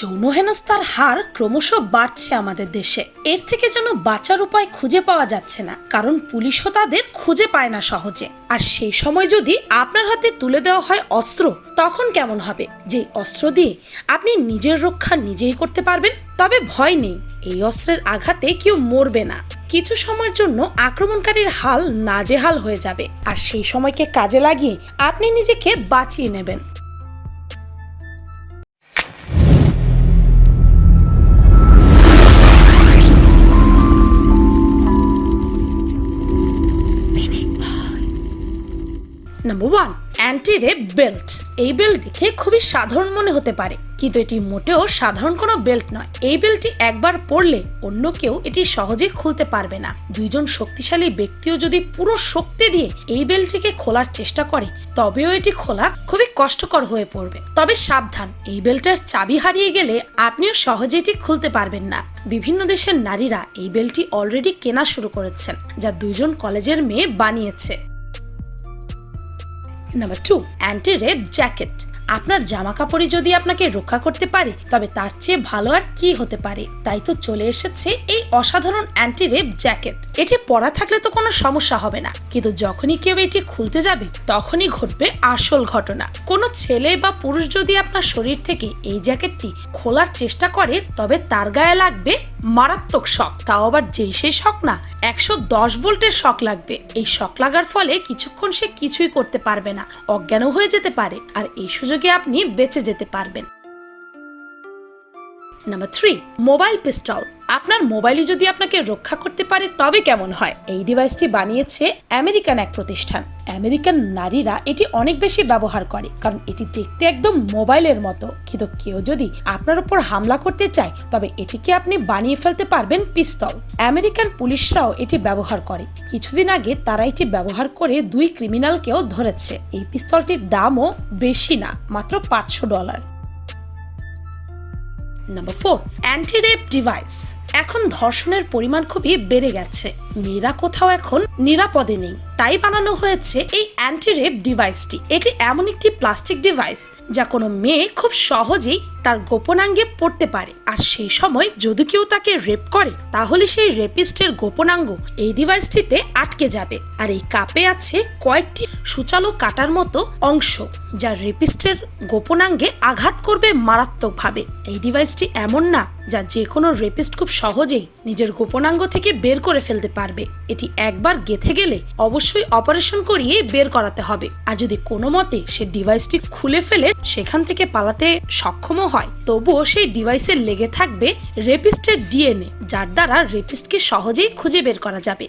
যৌন হেনস্থার হার ক্রমশ বাড়ছে আমাদের দেশে। এর থেকে যেন বাঁচার উপায় খুঁজে পাওয়া যাচ্ছে না, কারণ পুলিশও তাদের খুঁজে পায় না সহজে। আর সেই সময় যদি আপনার হাতে তুলে দেওয়া হয় অস্ত্র, তখন কেমন হবে? যে অস্ত্র দিয়ে আপনি নিজের রক্ষা নিজেই করতে পারবেন, তবে ভয় নেই, এই অস্ত্রের আঘাতে কেউ মরবে না। কিছু সময়ের জন্য আক্রমণকারীর হাল নাজেহাল হয়ে যাবে, আর সেই সময়কে কাজে লাগিয়ে আপনি নিজেকে বাঁচিয়ে নেবেন। Number one anti rape belt এই বেল্ট দেখে খুবই সাধারণ মনে হতে পারে, কিন্তু এটি মোটেও সাধারণ কোনো বেল্ট নয়। এই বেল্টটি একবার পরলে অন্য কেউ এটি সহজে খুলতে পারবে না। দুইজন শক্তিশালী ব্যক্তিও যদি পুরো শক্তি দিয়ে এই বেল্টটিকে খোলার চেষ্টা করে, তবেও এটি খোলা খুবই কষ্টকর হয়ে পড়বে। তবে সাবধান, এই বেল্টের চাবি হারিয়ে গেলে আপনিও সহজে এটি খুলতে পারবেন না। বিভিন্ন দেশের নারীরা এই বেল্টটি অলরেডি কেনা শুরু করেছেন, যা দুইজন কলেজের মেয়ে বানিয়েছে। Number two anti rape jacket আপনার জামা কাপড়ই যদি আপনাকে রক্ষা করতে পারে, তবে তার চেয়ে ভালো আর কি হতে পারে? তাই তো চলে এসেছে এই অসাধারণ অ্যান্টি রেপ জ্যাকেট এটি পরা থাকলে তো কোনো সমস্যা হবে না। কিন্তু যখনই কেউ এটি খুলতে যাবে, তখনই ঘটবে আসল ঘটনা। কোনো ছেলে বা পুরুষ যদি আপনার শরীর থেকে এই জ্যাকেটটি খোলার চেষ্টা করে, তবে তার গায়ে লাগবে মারাত্মক শখ তাও আবার যেই সেই শখ না, একশো দশ ভোল্টের শখ লাগবে। এই শখ লাগার ফলে কিছুক্ষণ সে কিছুই করতে পারবে না, অজ্ঞানও হয়ে যেতে পারে, আর এই সুযোগে আপনি বেঁচে যেতে পারবেন। নাম্বার থ্রি, মোবাইল পিস্টল আপনার মোবাইলই যদি আপনাকে রক্ষা করতে পারে, তবে কেমন হয়? এই ডিভাইসটি বানিয়েছে আমেরিকান এক প্রতিষ্ঠান। আমেরিকান নারীরা এটি অনেক বেশি ব্যবহার করে, কারণ এটি দেখতে একদম মোবাইলের মতো। কিন্তু কেউ যদি আপনার উপর হামলা করতে চায়, তবে এটিকে আপনি বানিয়ে ফেলতে পারবেন পিস্তল। আমেরিকান পুলিশরাও এটি ব্যবহার করে। কিছুদিন আগে তারা এটি ব্যবহার করে দুই ক্রিমিনালকেও ধরেছে। এই পিস্তলটির দামও বেশি না, মাত্র পাঁচশো dollar. Number four anti rape device এখন ধর্ষণের পরিমাণ খুবই বেড়ে গেছে। মেয়েরা কোথাও এখন নিরাপদে নেই। তাই বানানো হয়েছে এই অ্যান্টি রেপ ডিভাইসটি এটি এমন একটি প্লাস্টিক ডিভাইস যা কোনো মেয়ে খুব সহজেই তার গোপনাঙ্গে পড়তে পারে। আর সেই সময় যদি কেউ তাকে রেপ করে, তাহলে সেই রেপিস্টের গোপনাঙ্গ এই ডিভাইসটিতে আটকে যাবে। আর এই কাপে আছে কয়েকটি সুচালো কাটার মতো অংশ যা রেপিস্টের গোপনাঙ্গে আঘাত করবে মারাত্মকভাবে। এই ডিভাইসটি এমন না যা যে কোনো রেপিস্ট খুব সহজেই নিজের গোপনাঙ্গ থেকে বের করে ফেলতে পারবে। এটি একবার গেথে গেলে অবশ্যই অপারেশন করিয়ে বের করাতে হবে। আর যদি কোনো মতে সে ডিভাইসটি খুলে ফেলে, সেখান থেকে পালাতে সক্ষমও হয়। তবুও সেই ডিভাইসে লেগে থাকবে রেপিস্টের ডিএনএ, যার দ্বারা রেপিস্টকে সহজেই খুঁজে বের করা যাবে।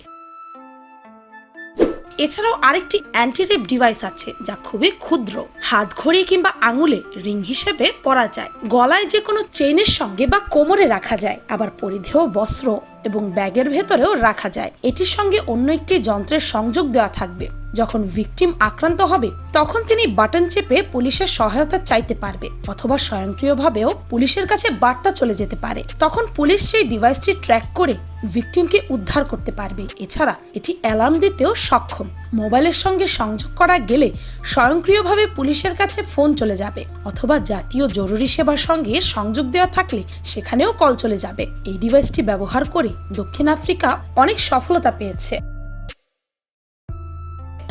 এছাড়াও আরেকটি অ্যান্টিরেপ ডিভাইস আছে, যা খুবই ক্ষুদ্র। হাত ঘড়ি কিংবা আঙুলে রিং হিসেবে পরা যায়। গলায় যে কোনো চেইনের সঙ্গে বা কোমরে রাখা যায়, আবার পরিধেয় বস্ত্র এবং ব্যাগের ভেতরেও রাখা যায়। এটির সঙ্গে অন্য একটি যন্ত্রের সংযোগ দেওয়া থাকবে। যখন ভিকটিম আক্রান্ত হবে, তখন তিনি বাটন চেপে পুলিশের সহায়তা চাইতে পারবে, অথবা স্বয়ংক্রিয়ভাবেও পুলিশের কাছে বার্তা চলে যেতে পারে। তখন পুলিশ সেই ডিভাইসটি ট্র্যাক করে ভিকটিমকে উদ্ধার করতে পারবে। এছাড়া এটি অ্যালার্ম দিতেও সক্ষম। মোবাইলের সঙ্গে সংযোগ করা গেলে স্বয়ংক্রিয়ভাবে পুলিশের কাছে ফোন চলে যাবে, অথবা জাতীয় জরুরি সেবার সঙ্গে সংযোগ দেওয়া থাকলে সেখানেও কল চলে যাবে। এই ডিভাইসটি ব্যবহার করে দক্ষিণ আফ্রিকা অনেক সফলতা পেয়েছে।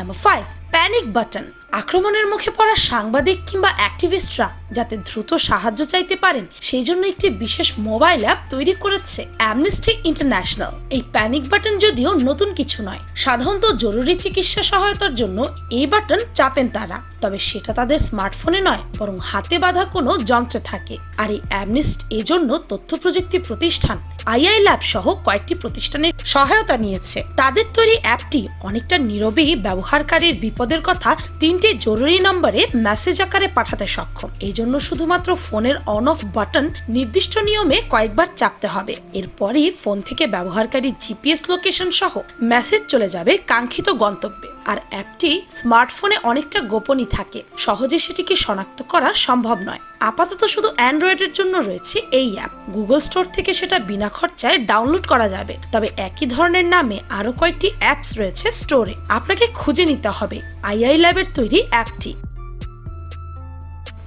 নাম্বার ফাইভ প্যানিক বাটন আক্রমণের মুখে পড়া সাংবাদিক কিংবা অ্যাক্টিভিস্টরা যাতে দ্রুত সাহায্য চাইতে পারেন, সেই জন্য একটি বিশেষ মোবাইল অ্যাপ তৈরি করেছে অ্যামনেস্টি ইন্টারন্যাশনাল এই প্যানিক বাটন যদিও নতুন কিছু নয়, সাধারণত জরুরি চিকিৎসা সহায়তার জন্য এই বাটন চাপেন তারা। তবে সেটা তাদের স্মার্টফোনে নয়, বরং হাতে বাঁধা কোনো যন্ত্রে থাকে। আর এই অ্যামনেস্ট এজন্য তথ্য প্রযুক্তি প্রতিষ্ঠান আইআই ল্যাব সহ কয়েকটি প্রতিষ্ঠানের সহায়তা নিয়েছে। তাদের তৈরি অ্যাপটি অনেকটা নীরবেই ব্যবহারকারীর বিপদের কথা তিনটি জরুরি নম্বরে মেসেজ আকারে পাঠাতে সক্ষম। এই জন্য শুধুমাত্র ফোনের অন অফ বাটন নির্দিষ্ট নিয়মে কয়েকবার চাপতে হবে। এরপরই ফোন থেকে ব্যবহারকারী জিপিএস লোকেশন সহ মেসেজ চলে যাবে কাঙ্ক্ষিত গন্তব্যে। আর অ্যাপটি স্মার্টফোনে অনেকটা গোপনই থাকে। সহজে সেটিকে শনাক্ত করা সম্ভব নয়। আপাতত শুধু অ্যান্ড্রয়েডের জন্য রয়েছে এই অ্যাপ। গুগল স্টোর থেকে সেটা বিনা খরচায় ডাউনলোড করা যাবে। তবে একই ধরনের নামে আরও কয়েকটি অ্যাপস রয়েছে স্টোরে। আপনাকে খুঁজে নিতে হবে আইআই ল্যাবের তৈরি অ্যাপটি।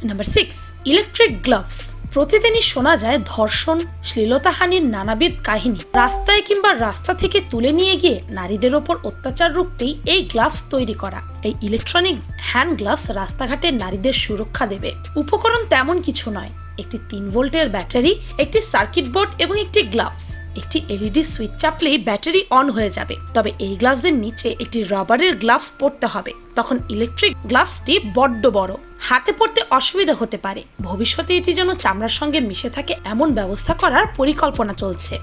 Number six, electric gloves. প্রতিদিনই শোনা যায় ধর্ষণ, শ্লীলতাহানির নানাবিধ কাহিনী। রাস্তায় কিংবা রাস্তা থেকে তুলে নিয়ে গিয়ে নারীদের ওপর অত্যাচার রুখতেই এই গ্লাভস তৈরি করা। এই ইলেকট্রনিক হ্যান্ড গ্লাভস রাস্তাঘাটে নারীদের সুরক্ষা দেবে। উপকরণ তেমন কিছু নয়। একটি তিন ভোল্টের ব্যাটারি, একটি সার্কিট বোর্ড এবং একটি গ্লাভস। একটি এলইডি সুইচ চাপলেই ব্যাটারি অন হয়ে যাবে। তবে এই গ্লাভসের নিচে একটি রাবারের গ্লাভস পরতে হবে। তখন ইলেকট্রিক গ্লাভসটি বড্ড বড়। হাতে পড়তে অসুবিধা হতে পারে। ভবিষ্যতে এটি যেন চামড়ার সঙ্গে মিশে থাকে এমন ব্যবস্থা করার পরিকল্পনা চলছে।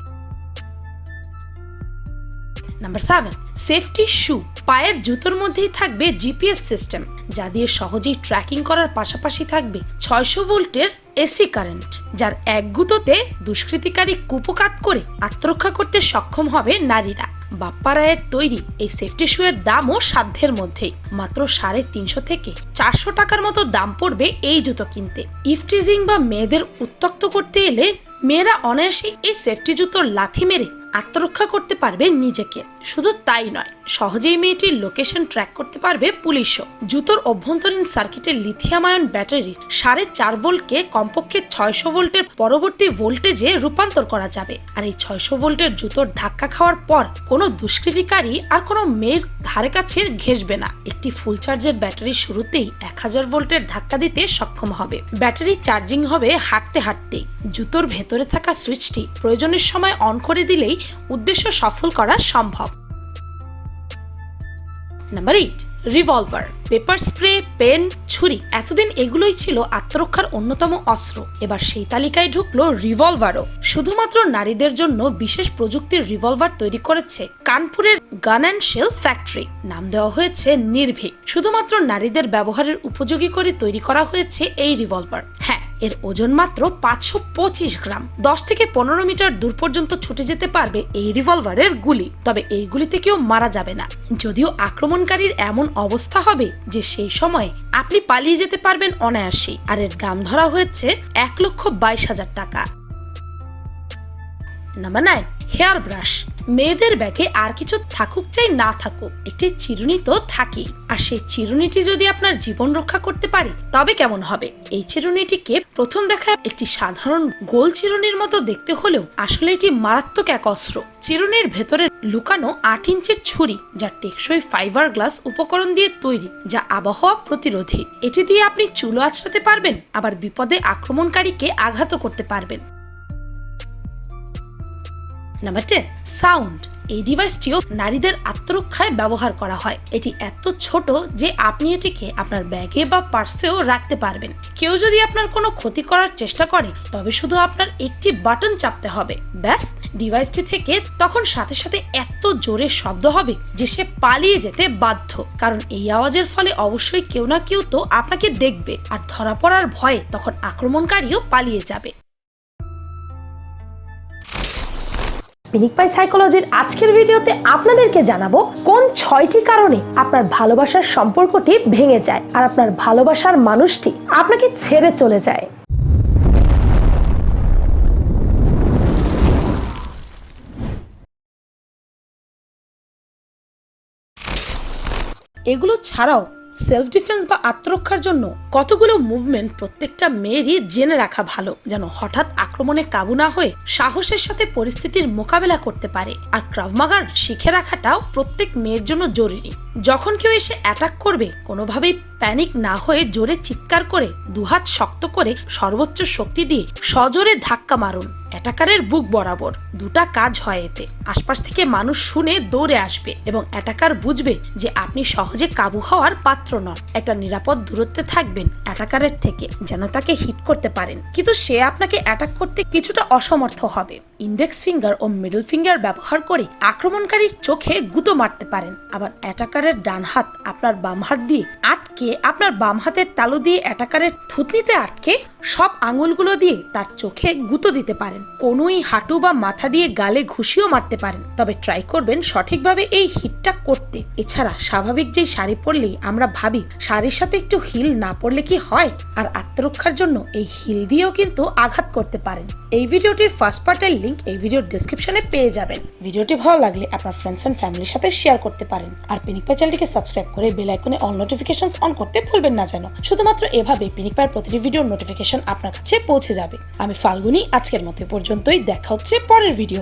নাম্বার সেভেন সেফটি শু পায়ের জুতোর মধ্যেই থাকবে জিপিএস সিস্টেম যা দিয়ে সহজেই ট্র্যাকিং করার পাশাপাশি থাকবে ছয়শো ভোল্টের এসি কারেন্ট যার এক গুঁতোতে দুষ্কৃতিকারী কুপকাত করে আত্মরক্ষা করতে সক্ষম হবে নারীরা। বাপ্পা রায়ের তৈরি এই সেফটি শুয়ের দামও সাধ্যের মধ্যেই। মাত্র সাড়ে তিনশো থেকে চারশো টাকার মতো দাম পড়বে এই জুতো কিনতে। ইফটিজিং বা মেয়েদের উত্তক্ত করতে এলে মেয়েরা অনায়াসেই এই সেফটি জুতোর লাথি মেরে আত্মরক্ষা করতে পারবে নিজেকে। শুধু তাই নয়, সহজেই মেয়েটির লোকেশন ট্র্যাক করতে পারবে পুলিশও। জুতোর অভ্যন্তরীণ সার্কিটের লিথিয়াম আয়ন ব্যাটারির সাড়ে চার ভোল্টকে কমপক্ষে ছয়শো ভোল্টের পরবর্তী ভোল্টেজে রূপান্তর করা যাবে। আর এই ছয়শো ভোল্টের জুতোর ধাক্কা খাওয়ার পর কোনো দুষ্কৃতিকারী আর কোনো মেয়ের ধারে কাছে ঘেসবে না। একটি ফুল চার্জের ব্যাটারি শুরুতেই এক হাজার ভোল্টের ধাক্কা দিতে সক্ষম হবে। ব্যাটারি চার্জিং হবে হাঁটতে হাঁটতেই। জুতোর ভেতরে থাকা সুইচটি প্রয়োজনের সময় অন করে দিলেই উদ্দেশ্য সফল করা সম্ভব। Number eight revolver pepper spray pen ছুরি, এতদিন এগুলোই ছিল আত্মরক্ষার অন্যতম অস্ত্র। এবার সেই তালিকায় ঢুকলো রিভলভারও শুধুমাত্র নারীদের জন্য বিশেষ প্রযুক্তির রিভলভার তৈরি করেছে কানপুরের গান অ্যান্ড শেল ফ্যাক্টরি নাম দেওয়া হয়েছে নির্ভীক। শুধুমাত্র নারীদের ব্যবহারের উপযোগী করে তৈরি করা হয়েছে এই রিভলভার হ্যাঁ এর ওজন মাত্র পাঁচশো পঁচিশ গ্রাম। দশ থেকে পনেরো মিটার দূর পর্যন্ত ছুটে যেতে পারবে এই রিভলভারের গুলি। তবে এই গুলিতে কেউ মারা যাবে না। যদিও আক্রমণকারীর এমন অবস্থা হবে যে সেই সময় আপনি পালিয়ে যেতে পারবেন অনায়াসেই। আর এর দাম ধরা হয়েছে এক লক্ষ বাইশ হাজার টাকা। নাম্বার নাইন হেয়ার ব্রাশ মেয়েদের ব্যাগে আর কিছু থাকুক চাই না থাকুক, একটি চিরুনি তো থাকেই। আর সেই চিরুনিটি যদি আপনার জীবন রক্ষা করতে পারে, তবে কেমন হবে? এই চিরুনিটিকে প্রথম দেখায় একটি সাধারণ গোল চিরুনির মতো দেখতে হলেও আসলে এটি মারাত্মক এক অস্ত্র। চিরুনির ভেতরে লুকানো আট ইঞ্চের ছুরি, যা টেকসই ফাইবার গ্লাস উপকরণ দিয়ে তৈরি, যা আবহাওয়া প্রতিরোধী। এটি দিয়ে আপনি চুলো আছড়াতে পারবেন, আবার বিপদে আক্রমণকারীকে আঘাতও করতে পারবেন। নাম্বার টেন সাউন্ড এই ডিভাইসটিও নারীদের আত্মরক্ষায় ব্যবহার করা হয়। এটি এত ছোট যে আপনি এটিকে আপনার ব্যাগে বা পার্সেও রাখতে পারবেন। কেউ যদি আপনার কোনো ক্ষতি করার চেষ্টা করে, তবে শুধু আপনার একটি বাটন চাপতে হবে। ব্যাস ডিভাইসটি থেকে তখন সাথে সাথে এত জোরে শব্দ হবে যে সে পালিয়ে যেতে বাধ্য। কারণ এই আওয়াজের ফলে অবশ্যই কেউ না কেউ তো আপনাকে দেখবে। আর ধরা পড়ার ভয়ে তখন আক্রমণকারীও পালিয়ে যাবে। পিনিক সাইকোলজির আজকের ভিডিওতে আপনাদেরকে জানাব কোন ছয়টি কারণে আপনার ভালোবাসার সম্পর্কটি ভেঙে যায় আর আপনার ভালোবাসার মানুষটি আপনাকে ছেড়ে চলে যায়। এগুলো ছাড়াও সেলফ ডিফেন্স বা আত্মরক্ষার জন্য কতগুলো মুভমেন্ট প্রত্যেকটা মেয়েরই জেনে রাখা ভালো, যেন হঠাৎ আক্রমণে কাবু না হয়ে সাহসের সাথে পরিস্থিতির মোকাবেলা করতে পারে। আর ক্রাভমাগার শিখে রাখাটাও প্রত্যেক মেয়ের জন্য জরুরি। যখন কেউ এসে অ্যাটাক করবে, কোনোভাবেই প্যানিক না হয়ে জোরে চিৎকার করে দুহাত শক্ত করে সর্বোচ্চ শক্তি দিয়ে সজোরে ধাক্কা মারুন। অ্যাটাকারের বুক বরাবর। দুটা কাজ হয় এতে। আশপাশ থেকে মানুষ শুনে দৌড়ে আসবে এবং অ্যাটাকার বুঝবে যে আপনি সহজে কাবু হওয়ার পাত্র নন। একটা নিরাপদ দূরত্বে থাকবেন অ্যাটাকারের থেকে, যেন তাকে হিট করতে পারেন। কিন্তু সে আপনাকে অ্যাটাক করতে কিছুটা অসমর্থ হবে। ইন্ডেক্স ফিঙ্গার ও মিডল ফিঙ্গার ব্যবহার করে আক্রমণকারীর চোখে গুঁতো মারতে পারেন। আবার অ্যাটাকারের ডান হাত আপনার বাম হাত দিয়ে আটকে আপনার বাম হাতের তালু দিয়ে অ্যাটাকারের থুতনিতে আটকে সব আঙুলগুলো দিয়ে তার চোখে গুঁতো দিতে পারেন। কোনোই হাঁটু বা মাথা দিয়ে গালে ঘুষিও মারতে পারেন। তবে ট্রাই করবেন সঠিকভাবে এই হিটটা করতে। এছাড়া স্বাভাবিক যে শাড়ি পরলেই আমরা ভাবি, শাড়ির সাথে একটু হিল না পরলে কি হয়? আর আত্মরক্ষার জন্য এই হিল দিয়েও কিন্তু আঘাত করতে পারেন। এই ভিডিওটির ফার্স্ট পার্টের লিঙ্ক এই ভিডিওর ডিসক্রিপশনে পেয়ে যাবেন। ভিডিওটি ভালো লাগলে আপনার ফ্রেন্ডস অ্যান্ড ফ্যামিলির সাথে শেয়ার করতে পারেন। আর পিনিক পাই চ্যানেলটিকে সাবস্ক্রাইব করে বেল আইকনে অল নোটিফিকেশন অন করতে ভুলবেন না যেন। শুধুমাত্র এভাবে পিনিক পায়ের প্রতিটি ভিডিওর নোটিফিকেশন ইনফরমেশন আপনার কাছে পৌঁছে যাবে। আমি ফাল্গুনি আজকের মতো পর্যন্তই। দেখা হচ্ছে পরের ভিডিও।